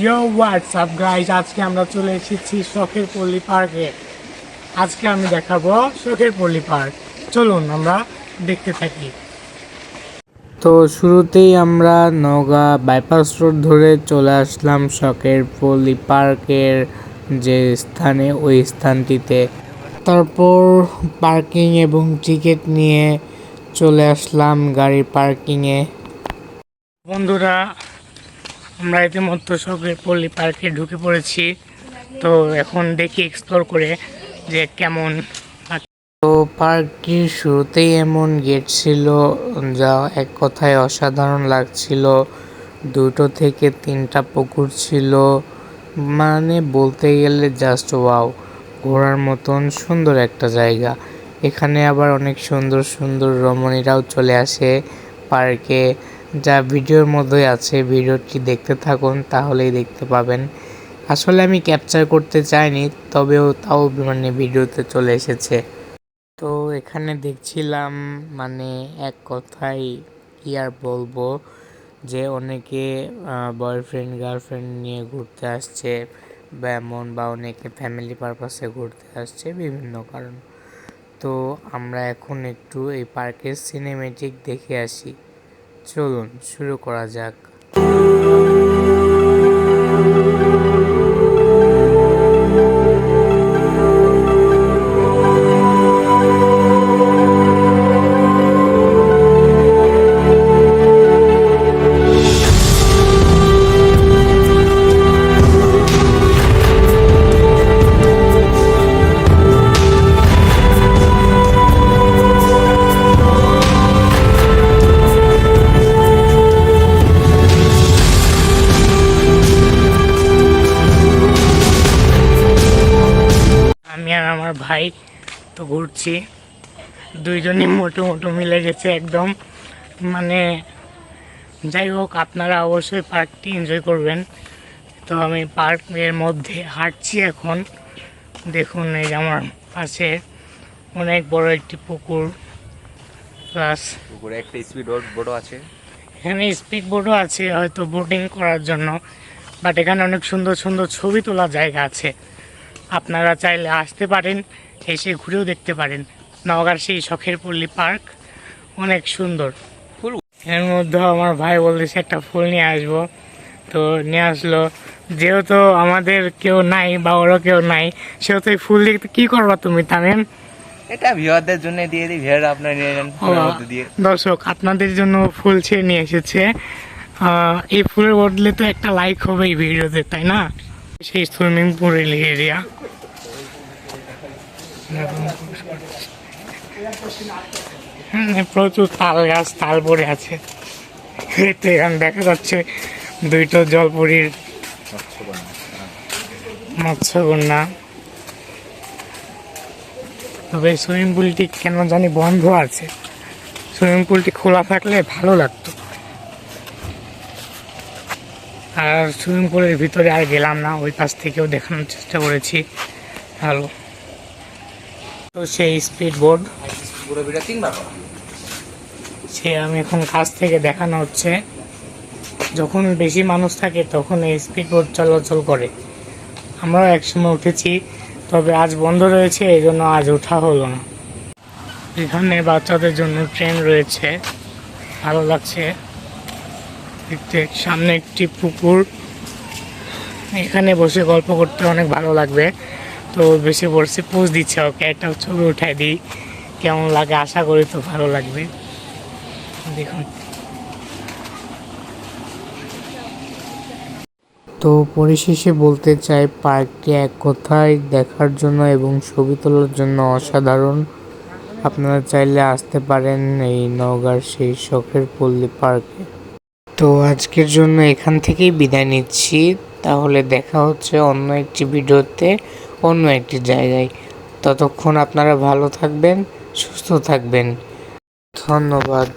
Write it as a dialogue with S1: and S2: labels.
S1: ইয়ো WhatsApp guys আজকে আমরা চলে এসেছি শখের পল্লী পার্কে। আজকে আমি দেখাবো শখের পল্লী পার্ক। চলুন আমরা দেখতে থাকি। তো শুরুতেই আমরা নওগাঁ বাইপাস রোড ধরে চলে আসলাম শখের পল্লী পার্কের যে স্থানে ওই স্থানটিতে। তারপর পার্কিং এবং টিকিট নিয়ে চলে আসলাম গাড়ি পার্কিংয়ে বন্ধুরা আমরা ইতিমধ্যে শখের পল্লী পার্কে ঢুকে পড়েছি। তো এখন দেখি এক্সপ্লোর করে যে কেমন তো পার্কটির শুরুতেই এমন গেট ছিল যা এক কথায় অসাধারণ লাগছিল। দুটো থেকে তিনটা পুকুর ছিল। মানে বলতে গেলে জাস্ট ওয়াও ঘোরার মতন সুন্দর একটা জায়গা। এখানে আবার অনেক সুন্দর সুন্দর রমণীরাও চলে আসে পার্কে। যা ভিডিওর মধ্যে আছে, ভিডিওটি দেখতে থাকুন, তাহলেই দেখতে পাবেন। আসলে আমি ক্যাপচার করতে চাইনি, তবেও তাও মানে ভিডিওতে চলে এসেছে। তো এখানে দেখছিলাম মানে এক কথাই কি আর বলব, যে অনেকে বয়ফ্রেন্ড গার্লফ্রেন্ড নিয়ে ঘুরতে আসছে, বা এমন, বা অনেকে ফ্যামিলি পারপাসে ঘুরতে আসছে, বিভিন্ন কারণ। তো আমরা এখন একটু এই পার্কের সিনেমেটিক দেখে আসি। চলুন শুরু করা যাক। আমি আর আমার ভাই তো ঘুরছি। দুইজনই মোটো মোটো মিলে গেছে একদম। মানে যাই হোক আপনারা অবশ্যই পার্কটি এনজয় করবেন। তো আমি পার্কের মধ্যে হাঁটছি এখন। দেখুন এই আমার পাশে অনেক বড় একটি পুকুর। প্লাস
S2: পুকুরে একটা স্পিড বোটও আছে।
S1: এখানে স্পিড বোটও আছে হয়তো বোটিং করার জন্য। বাট এখানে অনেক সুন্দর সুন্দর ছবি তোলার জায়গা আছে। আপনারা চাইলে আসতে পারেন এসে ঘুরেও দেখতে পারেন। নওগাঁর সেই শখের পল্লী পার্ক অনেক সুন্দর।
S2: ফুল
S1: এর মধ্যে আমার ভাই বলতেছে একটা ফুল নিয়ে আসব। তো নিয়ে আসলো। যেহেতু আমাদের কেউ নাই বা ওরও কেউ নাই সেহেতু এই ফুল দেখতে কি করবা তুমি তামিম?
S2: এটা ভিউয়ারদের জন্য দিয়ে দিই ভিউয়ার আপনারা নিয়ে যান দিয়ে।
S1: দর্শক আপনাদের জন্য ফুল ছেড়ে নিয়ে এসেছে। এই ফুলের বদলে তো একটা লাইক হবে এই ভিডিওতে তাই না? সেই সুইমিং পুল এরিয়া। প্রচুর তাল গাছ তাল পড়ে আছে এখানে দেখা যাচ্ছে দুইটো জলপুরির মৎস্যকন্যা। তবে সুইমিং পুলটি কেন জানি বন্ধ আছে। সুইমিং পুলটি খোলা থাকলে ভালো লাগতো। আর সুইমিং পুলের ভিতরে আর গেলাম না, ওই পাশ থেকেও দেখানোর চেষ্টা করেছি। ভালো। তো সেই স্পিড বোর্ড সে আমি এখন কাছ থেকে দেখানো হচ্ছে। যখন বেশি মানুষ থাকে, তখন এই স্পিড বোট চলাচল করে। আমরাও একসময় উঠেছি, তবে আজ বন্ধ রয়েছে, এই জন্য আজ ওঠা হলো না। এখানে বাচ্চাদের জন্য ট্রেন রয়েছে। ভালো লাগছে। দেখতে সামনে একটি পুকুর। এখানে বসে গল্প করতে অনেক ভালো লাগবে। তো বেশি বসে পোজ দিচ্ছে ওকে, একটা ছবি উঠাই দিই। কেমন লাগে, আশা করি তো ভালো লাগবে। দেখুন। তো পরিশেষে বলতে চাই, পার্কটি এক কথায় দেখার জন্য এবং ছবি তোলার জন্য অসাধারণ। আপনারা চাইলে আসতে পারেন এই নওগাঁর সেই শখের পল্লী পার্কে। তো আজকের জন্য এখান থেকেই বিদায় নিচ্ছি। তাহলে দেখা হচ্ছে অন্য একটি ভিডিওতে, অন্য একটি জায়গায়। ততক্ষণ আপনারা ভালো থাকবেন, সুস্থ থাকবেন। ধন্যবাদ।